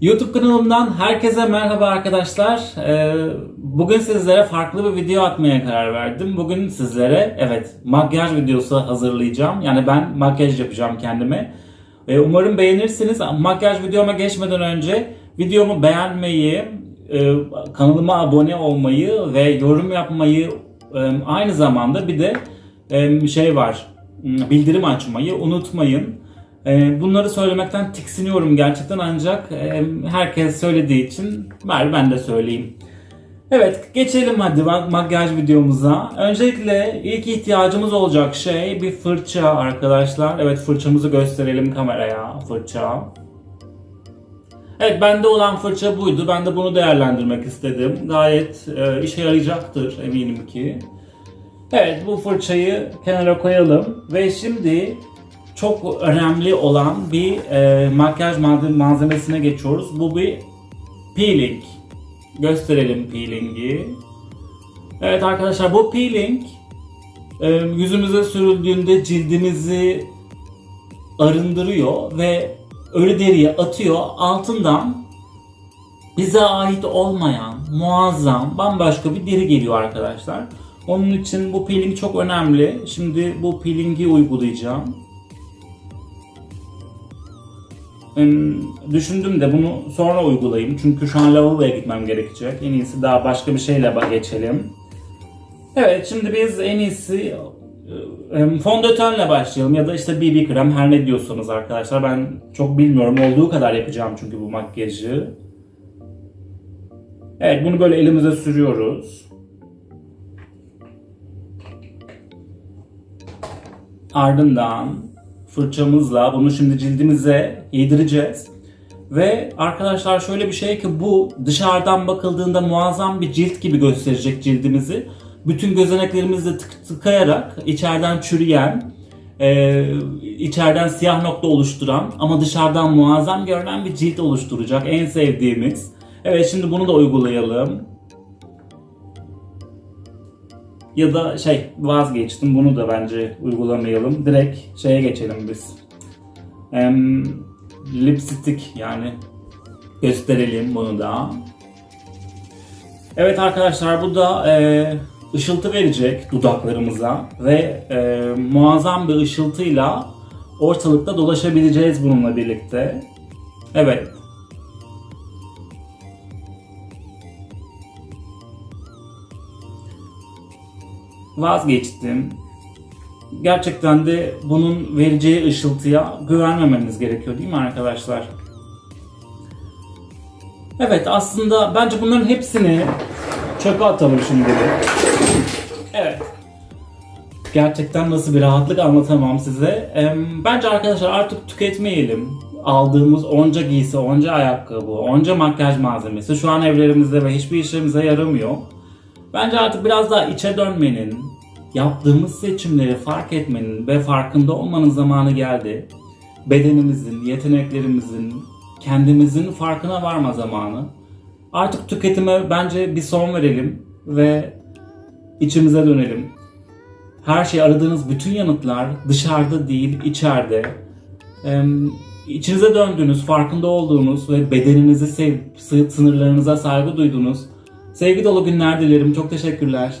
YouTube kanalımdan herkese merhaba arkadaşlar. Ee, Bugün sizlere farklı bir video atmaya karar verdim. Bugün sizlere evet makyaj videosu hazırlayacağım. Yani ben makyaj yapacağım kendime. Ee, Umarım beğenirsiniz. Makyaj videoma geçmeden önce videomu beğenmeyi, e, kanalıma abone olmayı ve yorum yapmayı e, aynı zamanda bir de e, şey var bildirim açmayı unutmayın. Ee, Bunları söylemekten tiksiniyorum gerçekten ancak e, herkes söylediği için ver ben de söyleyeyim. Evet geçelim hadi mak- makyaj videomuza. Öncelikle ilk ihtiyacımız olacak şey bir fırça arkadaşlar. Evet fırçamızı gösterelim kameraya fırça. Evet bende olan fırça buydu. Ben de bunu değerlendirmek istedim. Gayet e, işe yarayacaktır eminim ki. Evet bu fırçayı kenara koyalım ve şimdi çok önemli olan bir e, makyaj malze- malzemesine geçiyoruz. Bu bir peeling. Gösterelim peelingi. Evet arkadaşlar bu peeling e, yüzümüze sürüldüğünde cildimizi arındırıyor ve ölü deriye atıyor. Altından bize ait olmayan muazzam bambaşka bir deri geliyor arkadaşlar. Onun için bu peeling çok önemli. Şimdi bu peelingi uygulayacağım. Düşündüm de bunu sonra uygulayayım. Çünkü şu an lavaboya gitmem gerekecek. En iyisi daha başka bir şeyle geçelim. Evet şimdi biz en iyisi e, fondötenle başlayalım ya da işte BB krem her ne diyorsanız arkadaşlar. Ben çok bilmiyorum olduğu kadar yapacağım çünkü bu makyajı. Evet bunu böyle elimize sürüyoruz. Ardından fırçamızla bunu şimdi cildimize yedireceğiz. Ve arkadaşlar şöyle bir şey ki bu dışarıdan bakıldığında muazzam bir cilt gibi gösterecek cildimizi. Bütün gözeneklerimizle tık tıkayarak içeriden çürüyen, e, içeriden siyah nokta oluşturan ama dışarıdan muazzam görünen bir cilt oluşturacak. En sevdiğimiz. Evet şimdi bunu da uygulayalım. Ya da şey vazgeçtim bunu da bence uygulamayalım. Direkt şeye geçelim biz. Em, lipstick yani gösterelim bunu da. Evet arkadaşlar bu da e, ışıltı verecek dudaklarımıza ve e, muazzam bir ışıltıyla ortalıkta dolaşabileceğiz bununla birlikte. Evet. Vazgeçtim. Gerçekten de bunun vereceği ışıltıya güvenmememiz gerekiyor değil mi arkadaşlar? Evet aslında bence bunların hepsini çöpe atalım şimdi. Evet. Gerçekten nasıl bir rahatlık anlatamam size. Bence arkadaşlar artık tüketmeyelim. Aldığımız onca giysi, onca ayakkabı, onca makyaj malzemesi şu an evlerimizde ve hiçbir işimize yaramıyor. Bence artık biraz daha içe dönmenin, yaptığımız seçimleri fark etmenin ve farkında olmanın zamanı geldi. Bedenimizin, yeteneklerimizin, kendimizin farkına varma zamanı. Artık tüketime bence bir son verelim ve içimize dönelim. Her şey aradığınız bütün yanıtlar dışarıda değil, içeride. Em, İçinize döndüğünüz, farkında olduğunuz ve bedeninizi sev, sınırlarınıza saygı duyduğunuz sevgi dolu günler dilerim. Çok teşekkürler.